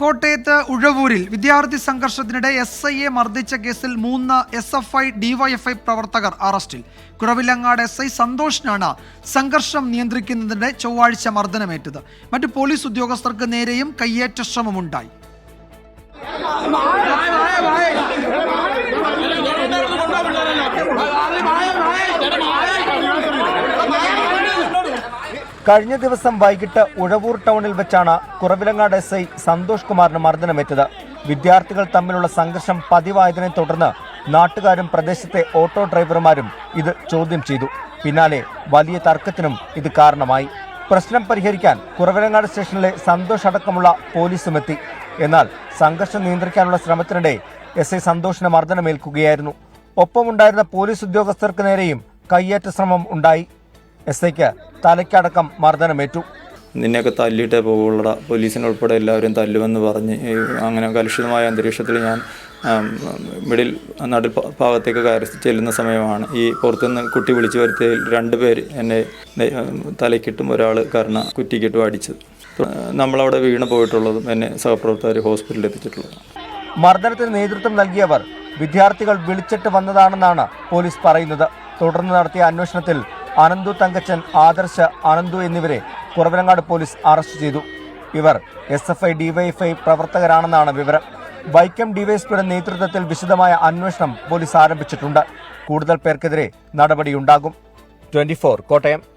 കോട്ടയത്ത് ഉഴവൂരിൽ വിദ്യാർത്ഥി സംഘർഷത്തിനിടെ S I A മർദ്ദിച്ച കേസിൽ മൂന്ന് എസ് എഫ് ഐ ഡിവൈഎഫ്ഐ പ്രവർത്തകർ അറസ്റ്റിൽ. കുറവിലങ്ങാട് എസ് ഐ സന്തോഷിനാണ് സംഘർഷം നിയന്ത്രിക്കുന്നതിനിടെ ചൊവ്വാഴ്ച മർദ്ദനമേറ്റത്. മറ്റു പോലീസ് ഉദ്യോഗസ്ഥർക്ക് നേരെയും കയ്യേറ്റ ശ്രമമുണ്ടായി. കഴിഞ്ഞ ദിവസം വൈകിട്ട് ഉഴവൂർ ടൗണിൽ വെച്ചാണ് കുറവിലങ്ങാട് എസ് ഐ സന്തോഷ് കുമാറിന് മർദ്ദനമേറ്റത്. വിദ്യാർത്ഥികൾ തമ്മിലുള്ള സംഘർഷം പതിവായതിനെ തുടർന്ന് നാട്ടുകാരും പ്രദേശത്തെ ഓട്ടോ ഡ്രൈവർമാരും ഇത് ചോദ്യം ചെയ്തു. പിന്നാലെ വലിയ തർക്കത്തിനും ഇത് കാരണമായി. പ്രശ്നം പരിഹരിക്കാൻ കുറവിലങ്ങാട് സ്റ്റേഷനിലെ സന്തോഷ് അടക്കമുള്ള പോലീസും എത്തി. എന്നാൽ സംഘർഷം നിയന്ത്രിക്കാനുള്ള ശ്രമത്തിനിടെ എസ് ഐ സന്തോഷിന് മർദ്ദനമേൽക്കുകയായിരുന്നു. ഒപ്പമുണ്ടായിരുന്ന പോലീസ് ഉദ്യോഗസ്ഥർക്ക് നേരെയും കയ്യേറ്റ ശ്രമം ഉണ്ടായി. എസ് ഐക്ക് തലയ്ക്കടക്കം മർദ്ദനമേറ്റു. നിന്നെയൊക്കെ തല്ലിയിട്ടേ പോകുള്ളടാ പോലീസിനെ ഉൾപ്പെടെ എല്ലാവരും തല്ലുമെന്ന് പറഞ്ഞ് അങ്ങനെ കലുഷിതമായ അന്തരീക്ഷത്തിൽ ഞാൻ മിഡിൽ നടുൽ ഭാഗത്തേക്ക് കയറി ചെല്ലുന്ന സമയമാണ്. ഈ പുറത്തുനിന്ന് കുട്ടി വിളിച്ചു വരുത്തിയതിൽ രണ്ട് പേര് എന്നെ തലയ്ക്കിട്ടും ഒരാൾ കർണ കുറ്റിക്കിട്ടും അടിച്ചത്. നമ്മളവിടെ വീണ് പോയിട്ടുള്ളതും എന്നെ സഹപ്രവർത്തകർ ഹോസ്പിറ്റലിൽ എത്തിച്ചിട്ടുള്ളത്. മർദ്ദനത്തിന് നേതൃത്വം നൽകിയവർ വിദ്യാർത്ഥികൾ വിളിച്ചിട്ട് വന്നതാണെന്നാണ് പോലീസ് പറയുന്നത്. തുടർന്ന് നടത്തിയ അന്വേഷണത്തിൽ അനന്തു തങ്കച്ചൻ ആദർശ അനന്തു എന്നിവരെ കുറവിലങ്ങാട് പോലീസ് അറസ്റ്റ് ചെയ്തു. ഇവർ എസ് എഫ് ഐ ഡിവൈഎഫ്ഐ പ്രവർത്തകരാണെന്നാണ് വിവരം. വൈക്കം ഡിവൈഎസ്പിയുടെ നേതൃത്വത്തിൽ വിശദമായ അന്വേഷണം പോലീസ് ആരംഭിച്ചിട്ടുണ്ട്. കൂടുതൽ പേർക്കെതിരെ നടപടിയുണ്ടാകും. ട്വന്റി കോട്ടയം.